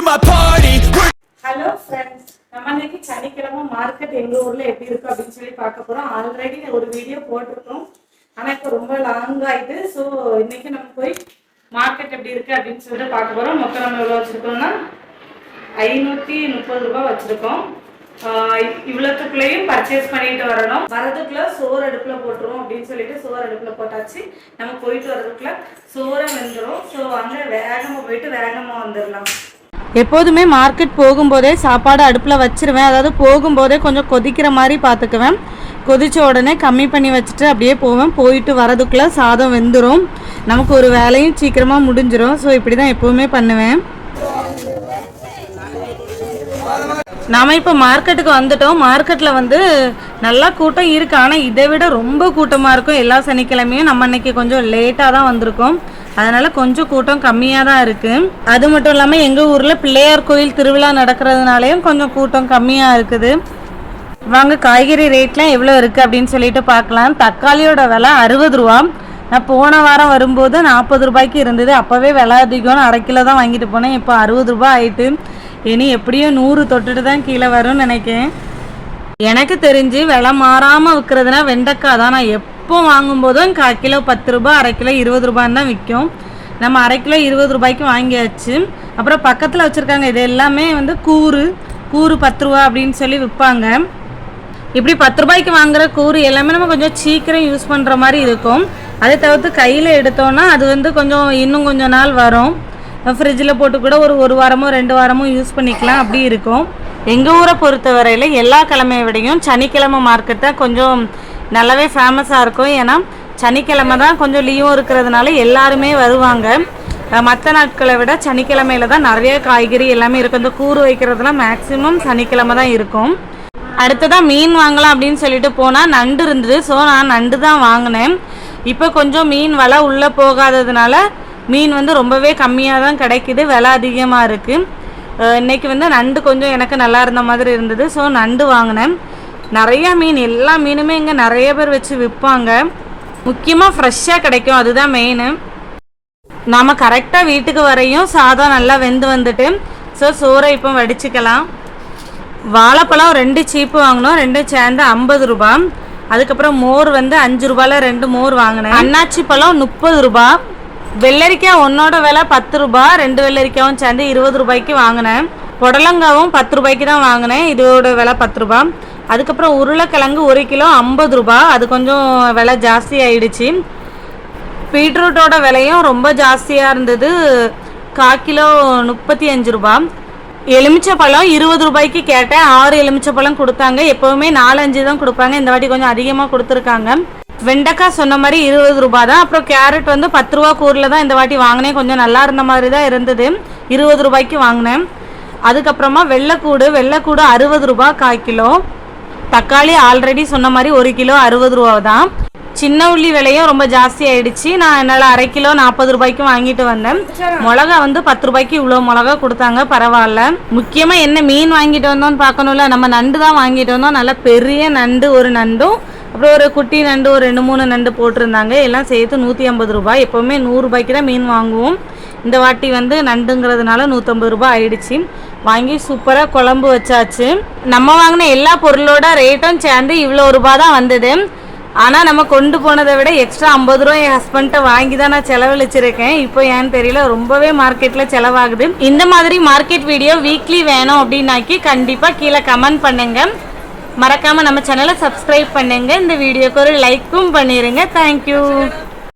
my party. Hello friends நம்ம இன்னைக்கு சனிக்கிழமை மார்க்கெட் எங்க ஊர்ல எப்படி இருக்கு அப்படின்னு சொல்லி பார்க்க போறோம். ஆல்ரெடி ஒரு வீடியோ போட்டிருக்கோம். ஆனா இப்போ ரொம்ப லாங் ஆயிட்டு ஸோ இன்னைக்கு நம்ம போய் மார்க்கெட் எப்படி இருக்கு அப்படின்னு சொல்லிட்டு பார்க்க போறோம். மொத்தம் நம்ம எவ்வளோ வச்சிருக்கோம்னா ஐநூத்தி முப்பது ரூபாய் வச்சிருக்கோம். இவ்வளோத்துக்குள்ளேயும் பர்ச்சேஸ் பண்ணிட்டு வரணும். வரதுக்குள்ள சோறு அடுப்புல போட்டுருவோம் அப்படின்னு சொல்லிட்டு சோறு அடுப்புல போட்டாச்சு. நம்ம போயிட்டு வரதுக்குள்ள சோறை வெந்துடும் ஸோ அங்க வேகமா போயிட்டு வேகமா வந்துடலாம் எப்போதுமே மார்க்கெட் போகும்போதே சாப்பாடு அடுப்பில் வச்சிருவேன். அதாவது போகும்போதே கொஞ்சம் கொதிக்கிற மாதிரி பார்த்துக்குவேன் கொதித்த உடனே கம்மி பண்ணி வச்சுட்டு அப்படியே போவேன். போயிட்டு வரதுக்குள்ளே சாதம் வெந்துடும் நமக்கு ஒரு வேலையும் சீக்கிரமாக முடிஞ்சிடும் ஸோ இப்படி தான் எப்போவுமே பண்ணுவேன். நாம் இப்போ மார்க்கெட்டுக்கு வந்துட்டோம். மார்க்கெட்டில் வந்து நல்லா கூட்டம் இருக்குது ஆனால் இதை விட ரொம்ப கூட்டமாக இருக்கும். எல்லா சனிக்கிழமையும் நம்ம அன்றைக்கி கொஞ்சம் லேட்டாக தான் வந்திருக்கோம். அதனால கொஞ்சம் கூட்டம் கம்மியாக தான் இருக்கு. அது மட்டும் இல்லாமல் எங்கள் ஊரில் பிள்ளையார் கோயில் திருவிழா நடக்கிறதுனாலையும் கொஞ்சம் கூட்டம் கம்மியாக இருக்குது. வாங்க காய்கறி ரேட்லாம் எவ்வளோ இருக்குது அப்படின்னு சொல்லிட்டு பார்க்கலாம். தக்காளியோட விலை அறுபது ரூபா. நான் போன வாரம் வரும்போது நாற்பது ரூபாய்க்கு இருந்தது. அப்போவே விலை அதிகம்னு அரை கிலோ தான் வாங்கிட்டு போனேன். இப்போ அறுபது ரூபாய் ஆயிட்டு இனி எப்படியும் நூறு தொட்டுட்டு தான் கீழே வரும்னு நினைக்கிறேன். எனக்கு தெரிஞ்சு விலை மாறாமல் விற்கிறதுனா வெண்டைக்காய் தான். நான் எப் அப்போ வாங்கும்போதும் கால் கிலோ பத்து ரூபாய் அரை கிலோ இருபது ரூபான்னு தான் விற்கும் நம்ம அரை கிலோ இருபது ரூபாய்க்கு வாங்கியாச்சு. அப்புறம் பக்கத்தில் வச்சுருக்காங்க இது எல்லாமே வந்து கூறு கூறு பத்து ரூபா அப்படின்னு சொல்லி விற்பாங்க இப்படி பத்து ரூபாய்க்கு வாங்குற கூறு எல்லாமே நம்ம கொஞ்சம் சீக்கிரம் யூஸ் பண்ணுற மாதிரி இருக்கும். அதை தவிர்த்து கையில் எடுத்தோன்னா அது வந்து கொஞ்சம் இன்னும் கொஞ்சம் நாள் வரும். ஃப்ரிட்ஜில் போட்டு கூட ஒரு ஒரு வாரமோ ரெண்டு வாரமோ யூஸ் பண்ணிக்கலாம். அப்படி இருக்கும். எங்கள் ஊரை பொறுத்தவரையில் எல்லா கிழமையை விடையும் சனிக்கிழமை மார்க்கெட் தான் கொஞ்சம் நல்லாவே ஃபேமஸாக இருக்கும். ஏன்னா சனிக்கிழமை தான் கொஞ்சம் லீவும் இருக்கிறதுனால எல்லாருமே வருவாங்க. மற்ற நாட்களை விட சனிக்கிழமையில தான் நிறைய காய்கறி எல்லாமே இருக்கும். இந்த கூறு வைக்கிறதுலாம் மேக்ஸிமம் சனிக்கிழமை தான் இருக்கும். அடுத்ததாக மீன் வாங்கலாம் அப்படின்னு சொல்லிட்டு போனால் நண்டு இருந்தது. ஸோ நான் நண்டு தான் வாங்கினேன். இப்போ கொஞ்சம் மீன் வலை உள்ளே போகாததுனால மீன் வந்து ரொம்பவே கம்மியாக தான் கிடைக்குது. விலை அதிகமாக இருக்குது இன்றைக்கி வந்து நண்டு கொஞ்சம் எனக்கு நல்லா இருந்த மாதிரி இருந்தது. ஸோ நண்டு வாங்கினேன். நிறையா மீன் எல்லா மீனுமே இங்கே நிறைய பேர் வச்சு விற்பாங்க முக்கியமாக ஃப்ரெஷ்ஷாக கிடைக்கும். அதுதான் மெயின் நாம் கரெக்டாக வீட்டுக்கு வரையும் சாதம் நல்லா வெந்து வந்துட்டு ஸோ சோறை இப்போ வடிச்சுக்கலாம். வாழைப்பழம் ரெண்டு சீப்பு வாங்கினோம். ரெண்டும் சேர்ந்து ஐம்பது ரூபாய் அதுக்கப்புறம் மோர் வந்து அஞ்சு ரூபாயில் ரெண்டு மோர் வாங்கினேன். அன்னாச்சி பழம் முப்பது ரூபாய் வெள்ளரிக்காய் ஒன்னோட விலை பத்து ரூபாய் ரெண்டு வெள்ளரிக்காயும் சேர்ந்து இருபது ரூபாய்க்கு வாங்கினேன். புடலங்காவும் பத்து ரூபாய்க்கு தான் வாங்கினேன். இதோட விலை பத்து ரூபாய் அதுக்கப்புறம் உருளைக்கிழங்கு ஒரு கிலோ ஐம்பது ரூபா. அது கொஞ்சம் விலை ஜாஸ்தி ஆயிடுச்சு. பீட்ரூட்டோட விலையும் ரொம்ப ஜாஸ்தியாக இருந்தது. கால் கிலோ முப்பத்தி அஞ்சு ரூபா. எலுமிச்சை பழம் இருபது ரூபாய்க்கு கேட்டேன். ஆறு எலுமிச்சை பழம் கொடுத்தாங்க. எப்போவுமே நாலஞ்சு தான் கொடுப்பாங்க. இந்த வாட்டி கொஞ்சம் அதிகமாக கொடுத்துருக்காங்க. வெண்டைக்காய் சொன்ன மாதிரி இருபது ரூபா தான். அப்புறம் கேரட் வந்து பத்து ரூபா கூரில் தான் இந்த வாட்டி வாங்கினேன். கொஞ்சம் நல்லா இருந்த மாதிரி தான் இருந்தது. இருபது ரூபாய்க்கு வாங்கினேன். அதுக்கப்புறமா வெள்ளைக்கூடு. வெள்ளைக்கூடு அறுபது ரூபாய் கால் கிலோ. தக்காளி ஆல்ரெடி சொன்ன மாதிரி ஒரு கிலோ அறுபது ரூபா தான் சின்ன உள்ளி விலையும் ரொம்ப ஜாஸ்தி ஆயிடுச்சு. நான் என்னால் அரை கிலோ நாற்பது ரூபாய்க்கு வாங்கிட்டு வந்தேன். மிளகா வந்து பத்து ரூபாய்க்கு இவ்வளோ மிளகா கொடுத்தாங்க பரவாயில்ல. முக்கியமாக என்ன மீன் வாங்கிட்டு வந்தோம்னு பார்க்கணும்ல நம்ம நண்டு தான் வாங்கிட்டு வந்தோம். நல்ல பெரிய நண்டு ஒரு நண்டும் அப்புறம் ஒரு குட்டி நண்டு ஒரு ரெண்டு மூணு நண்டு போட்டிருந்தாங்க. எல்லாம் சேர்த்து நூற்றி ஐம்பது ரூபாய். எப்போவுமே நூறுரூபாய்க்கு தான் மீன் வாங்குவோம். இந்த வாட்டி வந்து நண்டுங்கிறதுனால நூற்றம்பது ரூபாய் ஆயிடுச்சு. வாங்கி சூப்பராக குழம்பு வச்சாச்சு. நம்ம வாங்கின எல்லா பொருளோட ரேட்டும் சேர்ந்து இவ்வளோ ரூபா தான் வந்தது. ஆனால் நம்ம கொண்டு போனதை விட எக்ஸ்ட்ரா ஐம்பது ரூபா என் ஹஸ்பண்ட்டை வாங்கி தான் நான் செலவழிச்சிருக்கேன். இப்போ ஏன்னு தெரியல ரொம்பவே மார்க்கெட்டில் செலவாகுது. இந்த மாதிரி மார்க்கெட் வீடியோ வீக்லி வேணும் அப்படின்னாக்கி கண்டிப்பாக கீழே கமெண்ட் பண்ணுங்கள் மறக்காமல் நம்ம சேனலை சப்ஸ்கிரைப் பண்ணுங்கள் இந்த வீடியோக்கு ஒரு லைக்கும் பண்ணிடுங்க தேங்க்யூ